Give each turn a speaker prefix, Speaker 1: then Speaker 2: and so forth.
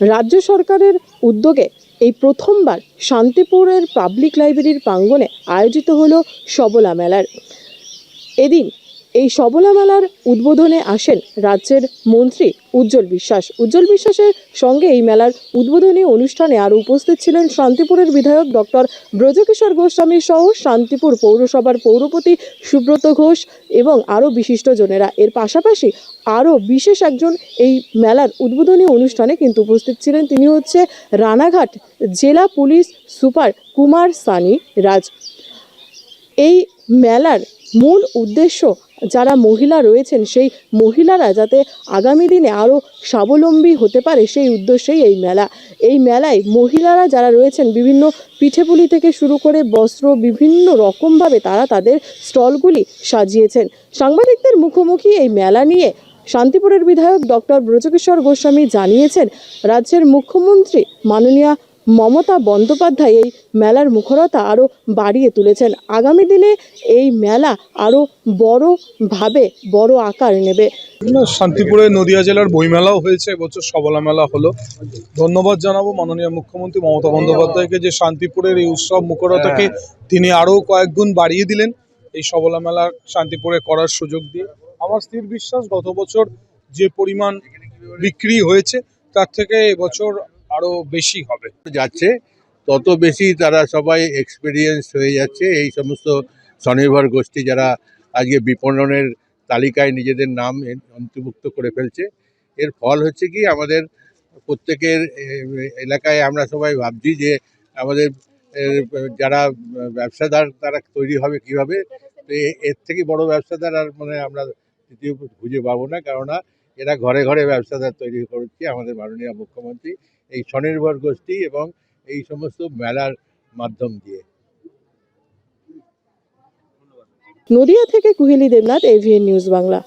Speaker 1: রাজ্য সরকারের উদ্যোগে এই প্রথমবার শান্তিপুরের পাবলিক লাইব্রেরির প্রাঙ্গনে আয়োজিত হল সবলা মেলার। এদিন এই সবলা মেলার উদ্বোধনে আসেন রাজ্যের মন্ত্রী উজ্জ্বল বিশ্বাস। উজ্জ্বল বিশ্বাসের সঙ্গে এই মেলার উদ্বোধনী অনুষ্ঠানে আরও উপস্থিত ছিলেন শান্তিপুরের বিধায়ক ডক্টর ব্রজকিশোর গোস্বামী সহ শান্তিপুর পৌরসভার পৌরপতি সুব্রত ঘোষ এবং আরও বিশিষ্টজনেরা এর পাশাপাশি আরও বিশেষ একজন এই মেলার উদ্বোধনী অনুষ্ঠানে কিন্তু উপস্থিত ছিলেন। তিনি হচ্ছে রানাঘাট জেলা পুলিশ সুপার কুমার সানি রাজ। এই মেলার মূল উদ্দেশ্য যারা মহিলা রয়েছেন, সেই মহিলারা যাতে আগামী দিনে আরও স্বাবলম্বী হতে পারে, সেই উদ্দেশ্যেই এই মেলা। এই মেলায় মহিলারা যারা রয়েছেন, বিভিন্ন পিঠেপুলি থেকে শুরু করে বস্ত্র, বিভিন্ন রকমভাবে তারা তাদের স্টলগুলি সাজিয়েছেন। সাংবাদিকদের মুখোমুখি এই মেলা নিয়ে শান্তিপুরের বিধায়ক ডক্টর ব্রজকিশোর গোস্বামী জানিয়েছেন, রাজ্যের মুখ্যমন্ত্রী মাননীয়া মমতা বন্দ্যোপাধ্যায় এই মেলার মুখরতা আরও বাড়িয়ে তুলেছেন। আগামী দিনে এই মেলা আরও বড়ভাবে বড় আকার নেবে।
Speaker 2: শান্তিপুরে নদিয়া জেলার বইমেলাও হয়েছে এবছর সবলা মেলা হলো। ধন্যবাদ জানাব মাননীয় মুখ্যমন্ত্রী মমতা বন্দ্যোপাধ্যায়কে যে শান্তিপুরের এই উৎসব মুখরতাকে তিনি আরও কয়েক গুণ বাড়িয়ে দিলেন এই সবলা মেলা শান্তিপুরে করার সুযোগ দিয়ে। আমার স্থির বিশ্বাস গত বছর যে পরিমাণ বিক্রি হয়েছে তার থেকে এবছর আরও বেশি হবে।
Speaker 3: যাচ্ছে, তত বেশি তারা সবাই এক্সপিরিয়েন্স হয়ে যাচ্ছে। এই সমস্ত স্বনির্ভর গোষ্ঠী যারা আজকে বিপণনের তালিকায় নিজেদের নাম অন্তর্ভুক্ত করে ফেলছে, এর ফল হচ্ছে কি আমাদের প্রত্যেকের এলাকায় আমরা সবাই ভাবছি যে আমাদের যারা ব্যবসাদার তারা তৈরি হবে কীভাবে এর থেকে বড় ব্যবসাদার আর মানে আমরা তৃতীয় খুঁজে পাবো না, কেননা এরা ঘরে ঘরে ব্যবসাদার তৈরি করছে আমাদের মাননীয় মুখ্যমন্ত্রী। এই স্বনির্ভর গোষ্ঠী এবং এই সমস্ত মেলার মাধ্যম দিয়ে।
Speaker 1: নদিয়া থেকে কুহেলি দেবনাথ, এভিএন নিউজ বাংলা।